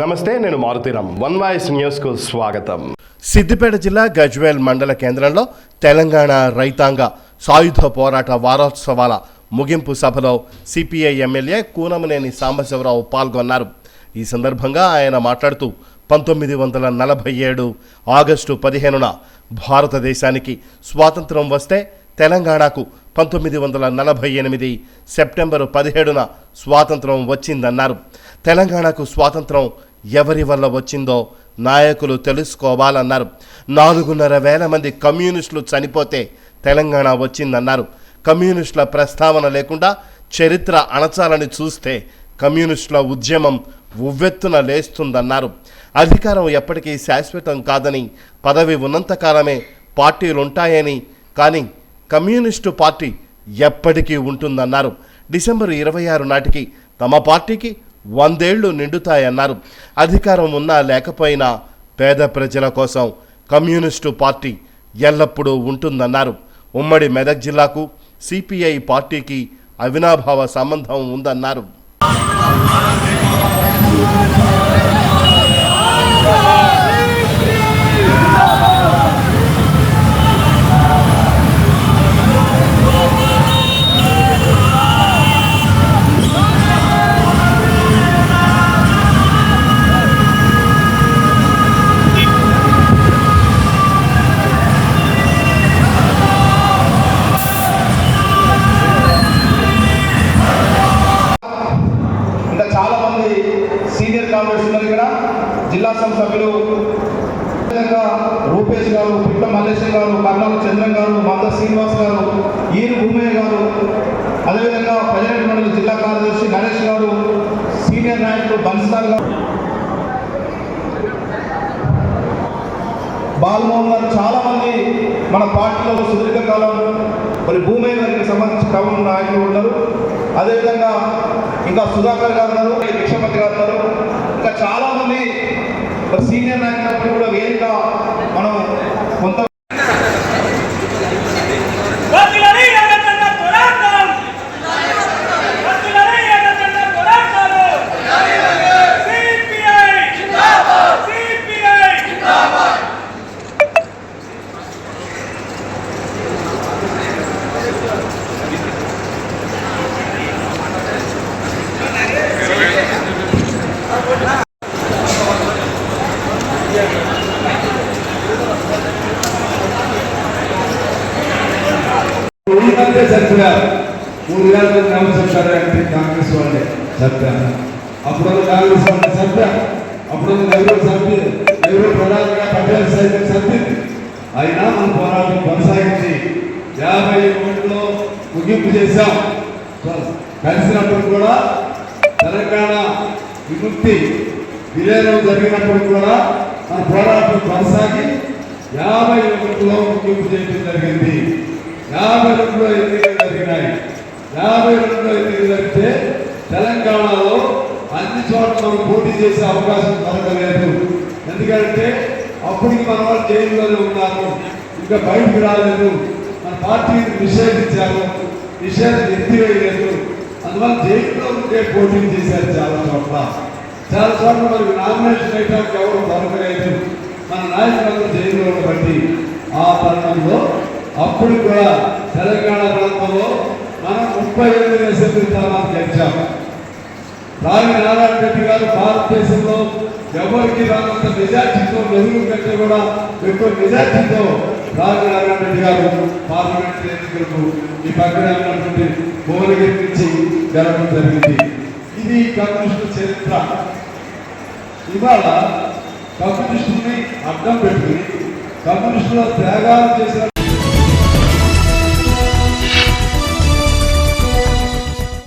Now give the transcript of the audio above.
నమస్తే నేను Maruthi Ram one voice న్యూస్కు స్వాగతం. సిద్దిపేట జిల్లా గజ్వేల్ మండల కేంద్రంలో తెలంగాణ రైతాంగ సాయుధ పోరాట వారోత్సవాల ముగింపు సభలో సిపిఐ ఎమ్మెల్యే కూనమనేని సాంబశివరావు పాల్గొన్నారు. ఈ సందర్భంగా ఆయన మాట్లాడుతూ పంతొమ్మిది వందల నలభై ఏడు ఆగస్టు పదిహేనున భారతదేశానికి స్వాతంత్రం వస్తే తెలంగాణకు పంతొమ్మిది వందల నలభై ఎనిమిది సెప్టెంబరు పదిహేడున స్వాతంత్రం వచ్చిందన్నారు. తెలంగాణకు స్వాతంత్రం ఎవరి వల్ల వచ్చిందో నాయకులు తెలుసుకోవాలన్నారు. నాలుగున్నర వేల మంది కమ్యూనిస్టులు చనిపోతే తెలంగాణ వచ్చిందన్నారు. కమ్యూనిస్టుల ప్రస్తావన లేకుండా చరిత్ర అణచాలని చూస్తే కమ్యూనిస్టుల ఉద్యమం ఉవ్వెత్తున లేస్తుందన్నారు. అధికారం ఎప్పటికీ శాశ్వతం కాదని పదవి ఉన్నంతకాలమే పార్టీలుంటాయని కానీ కమ్యూనిస్టు పార్టీ ఎప్పటికీ ఉంటుందన్నారు. డిసెంబర్ ఇరవై ఆరు నాటికి తమ పార్టీకి వందేళ్ళు నిండుతాయన్నారు. అధికారం ఉన్నా లేకపోయినా పేద ప్రజల కోసం కమ్యూనిస్టు పార్టీ ఎల్లప్పుడూ ఉంటుందన్నారు. ఉమ్మడి మెదక్ జిల్లాకు సిపిఐ పార్టీకి అవినాభావ సంబంధం ఉందన్నారు. సీనియర్ కాంగ్రెస్ ఉన్నారు ఇక్కడ. జిల్లా సంఘ సభ్యులు రూపేష్ గారు పుట్ట మల్లేశ్వర్ గారు కర్నూలు చంద్రన్ గారు మంద శ్రీనివాస్ గారు ఈరు భూమయ్య గారు అదేవిధంగా ప్రజారెడ్డి మండలి జిల్లా కార్యదర్శి నరేష్ గారు సీనియర్ నాయకులు బన్సార్ గారు. బాలమోహన్ గారు చాలా మంది మన పార్టీలో సుదీర్ఘకాలం మరి భూమయ్య గారికి సంబంధించిన కవులు నాయకులు ఉన్నారు. అదేవిధంగా ఇంకా సుధాకర్ గారు ఉన్నారు భిక్షపతి గారు ఉన్నారు. ఇంకా చాలా మంది సీనియర్ నాయకులు కూడా వేరుగా మనం కొంత వదిలరి ఎగతన్న పోరాటం వదిలరి ఎగతన్న పోరాటాలు సిపిఐ జిందాబాద్ సిపిఐ జిందాబాద్ ఉన్నంతే మూడు వేల మంది నమ్మకం కాంగ్రెస్ వాళ్ళే చంపారు అప్పుడు కాంగ్రెస్ వాళ్ళని చంపారు అప్పుడు నెహ్రూ చంపి నెహ్రూ ప్రధానంగా పటేల్ సైతం చంపింది అయినా మన పోరాటం కొనసాగించి యాభై ఒకటిలో ముగింపు చేశాం. కలిసినప్పుడు కూడా తెలంగాణ విముక్తి విలీనం జరిగినప్పుడు కూడా మన పోరాటం కొనసాగి యాభై ఒకటిలో ముగింపు చేయడం జరిగింది. యాభై రెండులో ఎన్నికలు జరిగినాయి యాభై రెండులో ఎన్నికలు జరిగితే తెలంగాణలో అన్ని చోట్ల మనం పోటీ చేసే అవకాశం దొరకలేదు ఎందుకంటే అప్పటికి మన వాళ్ళు జైల్లోనే ఉన్నారు. ఇంకా బయటకు రాలేదు. మన పార్టీని నిషేధించారు. నిషేధం ఎత్తివేయలేదు. అందువల్ల జైల్లో ఉండే పోటీ చేశారు చాలా చోట్ల. చాలా చోట్ల మనకి నామినేషన్ వేయడానికి ఎవరు దొరకలేదు. మన నాయకులందరూ జైల్లో ఉండబట్టి ఆ తరుణంలో అప్పుడు కూడా తెలంగాణ ప్రాంతంలో మనం ముప్పై ఎనిమిది అసెంబ్లీ స్థానాలు గెలిచాం. రావి నారాయణ రెడ్డి గారు భారతదేశంలో ఎవరికి రానంత మెజార్టీతో నెహ్రూ కంటే కూడా ఎక్కువ మెజార్టీతో రావి నారాయణ రెడ్డి గారు పార్లమెంట్ ఎన్నికలకు ఈ పక్కన ఉన్నటువంటి భువనగిరి నుంచి గెలవడం జరిగింది. ఇది కమ్యూనిస్టు చరిత్ర. ఇవాళ కమ్యూనిస్టుని అడ్డం పెట్టుకుని కమ్యూనిస్టుల త్యాగాలు చేసిన